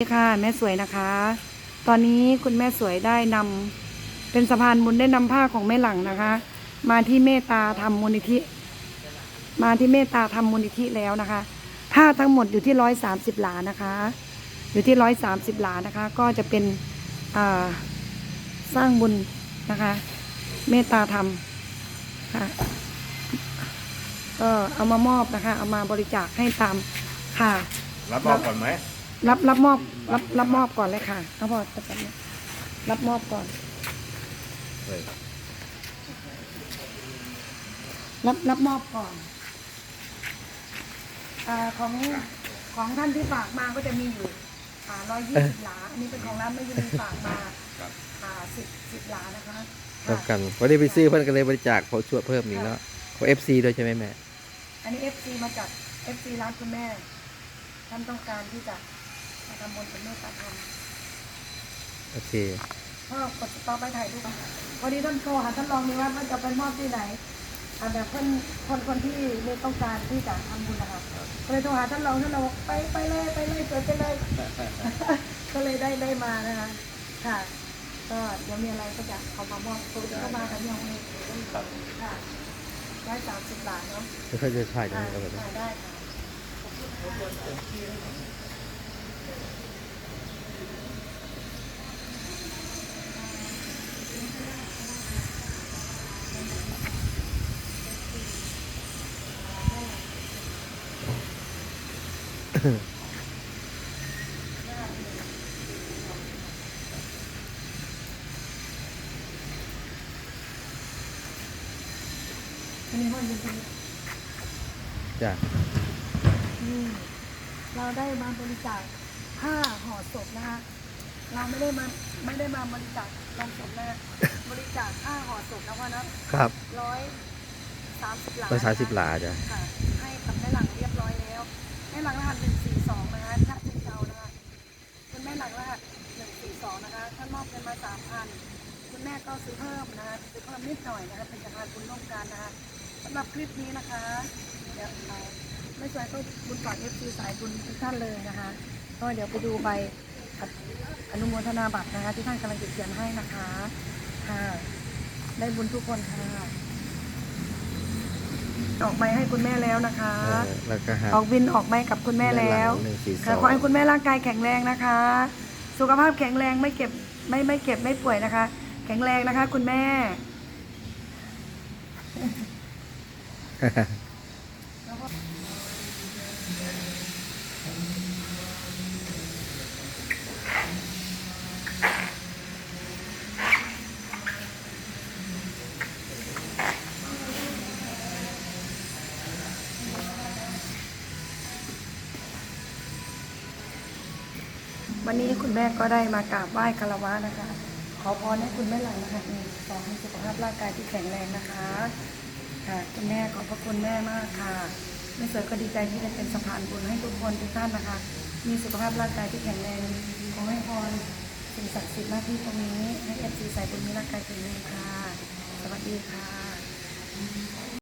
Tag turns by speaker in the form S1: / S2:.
S1: สวัสดีค่ะแม่สวยนะคะ ตอนนี้คุณแม่สวยได้นำเป็นสะพานบุญได้นำผ้าของแม่หลังนะคะ มาที่เมตตาธรรมมูลนิธิ มาที่เมตตาธรรมมูลนิธิแล้วนะคะ ผ้าทั้งหมดอยู่ที่ร้อยสามสิบหลานะคะ อยู่ที่ร้อยสามสิบหลานะคะ ก็จะเป็นสร้างบุญนะคะ เมตตาธรรมค่ะก็เอามามอบนะคะ เอามาบริจาคให้ตามค่ะ
S2: รับมอบก่อนไหม
S1: รับรับมอบ รับรับมอบก่อนเลยค่ะเอาพอจะแบบนี้รับมอบก่อน
S2: เฮ้ย
S1: รับรับมอบก่อนอาของของท่านที่ฝากมาก็จะมีอยู่อ่าร้อยยี่สิบหลา อันนี้เป็นของร้านไม่ยืนฝากมา
S2: ครับ
S1: อ่าสิบสิบหลานะคะ
S3: เท่า
S1: ค่ะ
S3: กันพอได้ไปซื้อเพื่อนก็เลยบริจาคเขาช่วยเพิ่มอีกแล้วเขาเอฟซีด้วยใช่ไหมแม่
S1: อันนี้เอฟซีมาจากเอฟซีร้านคุณแม่ ท่านต้องการที่จะ มาทำบุญเป็นเมตตาธรรม
S3: โอเค
S1: พ่อกดสต็อปไปถ่ายรูปก่อนพอดีท่านโทรหาท่านรองมีว่ามันจะไปมอบที่ไหนอ่าแบบคนคนคนที่ไม่ต้องการที่จะทำบุญนะคะก็เลยโทรหาท่านรองท่านรองบอกไปไปเลยไปเลยเปิดไปเลย ก็เลยได้ได้มานะคะ ค่ะ ก็เดี๋ยวมีอะไรก็จะเอามามอบปกติก็มากันยังไม่ค่ะร้อยสามสิบบาทเนาะ
S3: แล้วเขาจะถ่ายตรง
S1: ค่ะ
S3: นี้ก็ได้
S1: ค่ะได้ค่ะอันนี้ห้องเย็นต
S3: จ้ะ
S1: นี่เราได้มาบริจาคผ้าห่อศพนะคะ เราไม่ได้มาไม่ได้มาบริจาคลงศพนะ บริจาคผ้าห่อศพนะว่านะครับ ร้อยสามสิบหลา
S3: ร้อยสามสิบหลาจ้ะ
S1: ค่ะ ท่านมอบเงินมาสามพันคุณแม่ก็ซื้อเพิ่มนะคะซื้อเพิ่มนิดหน่อยนะคะเป็นจากการบุญร่วมกันนะคะสำหรับคลิปนี้นะคะเดี๋ยวเราไม่สวยก็บุญก่อนเอฟซีสายบุญทุกท่านเลยนะคะก็เดี๋ยวไปดูใบอนุโมทนาบัตรนะคะ ที่ท่านกำลังจะเขียนให้นะคะค่ะได้บุญทุกคนค่ะออกใบให้คุณแม่แล้วนะคะ
S3: เออแล้วก็หา
S1: ออกบินออกใบกับคุณแม่แล้ว
S3: หนึ่งสี่ส
S1: ค่ะ
S3: อง
S1: ขอให้คุณแม่ร่างกายแข็งแรงนะคะ สุขภาพแข็งแรงไม่เก็บ ไม่ไม่เก็บไม่ป่วยนะคะ แข็งแรงนะคะ คุณแม่ วันนี้คุณแม่ก็ได้มากราบไหว้คารวะนะคะ ขอพรให้คุณแม่หลังนะคะหนึ่งสองให้สุขภาพร่างกายที่แข็งแรงนะคะ ค่ะคุณแม่ขอบพระคุณแม่มากค่ะแม่เสวยก็ดีใจที่ได้เป็นสะพานบุญให้ทุกคนทุกท่านนะคะ มีสุขภาพร่างกายที่แข็งแรงขอให้พรสิ่งศักดิ์สิทธิ์หน้าที่ตรงนี้ให้เอฟซีสายบุญมีร่างกายแข็งแรงค่ะ สวัสดีค่ะ